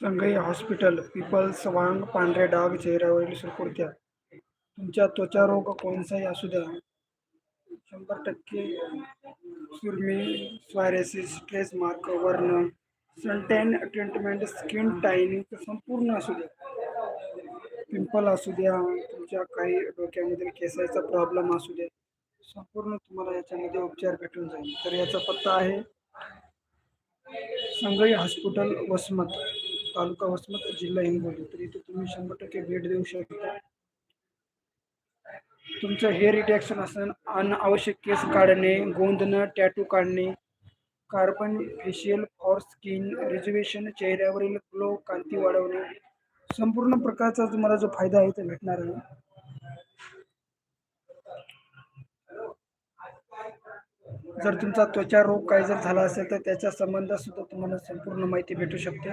Shanghai hospital people's वांग पांढरे डाग चेहऱ्यावरील सुरकुत्या तुमच्या त्वचारोग कोणताही असू द्या. शंभर टक्के सुरमी स्वायरेसिस स्ट्रेस मार्क वर्ण सनटॅन ट्रीटमेंट स्किन टायनिंग संपूर्ण असू द्या. पिंपल असू द्या तुमच्या काही डोक्यामधील केसाचा प्रॉब्लेम असू द्या. संपूर्ण तुम्हाला याच्यामध्ये उपचार भेटून जाईल. तर याचा पत्ता आहे संगई हॉस्पिटल वसमत. तालुका वसमत जिल्हा हिंगोली. तर इथे तुम्ही शंभर टक्के भेट देऊ शकता. तुमचं हेअर रिडॅक्शन असणं अनावश्यक केस काढणे गोंधणं टॅटू काढणे carbon facial for skin rejuvenation चेहऱ्यावरील ग्लो कांती वाढवणे संपूर्ण प्रकारचा तुम्हाला जो फायदा आहे तो भेटणार आहे. जर तुमचा त्वचा रोग काय जर झाला असेल तर त्याच्या संबंधात सुद्धा तुम्हाला संपूर्ण माहिती भेटू शकते.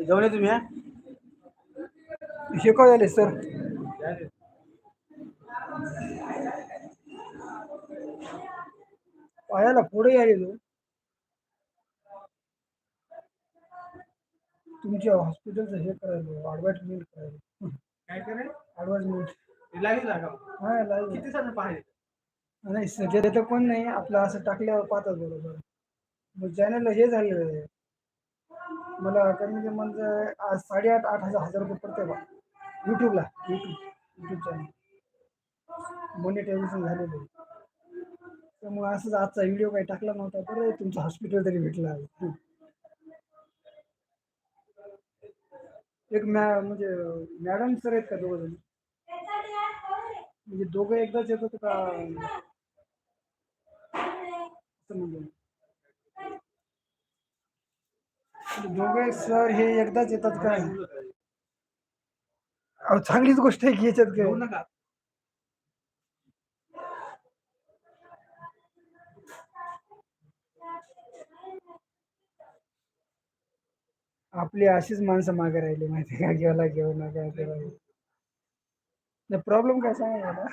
जवळ तुम्ही काय झाले सर पायाला पुढे आले तो तुमच्या हॉस्पिटलचं हे करायला ॲडव्हर्टाइजमेंट करायला काय करे ॲडव्हर्टाइजमेंट लागेल जागा हा किती नाही सध्या तर कोण नाही. आपलं असं टाकल्यावर पाहतात बरोबर. मग चॅनलला हे झालेलं आहे. मला कमी म्हणजे आज साडेआठ आठ हजार हजार रुपये पडते बा. यूट्यूबला यूट्यूब यूट्यूब चॅनल मॉनिटायझेशन झालेलं आहे. त्यामुळे असंच आजचा व्हिडिओ काही टाकला नव्हता तर तुमचं हॉस्पिटल तरी भेटलं आहे एक मॅ म्हणजे मॅडम सर आहेत का दोघं जण? म्हणजे दोघं एकदाच येतात का? असं म्हणजे. दोघे सर हे एकदाच येतात काय? अहो चांगलीच गोष्ट आहे की याच्यात काय? घेऊ नका. आपली अशीच माणसं मागे राहिली माहिती का? घेऊला घेऊ नका प्रॉब्लेम काय सांगा मला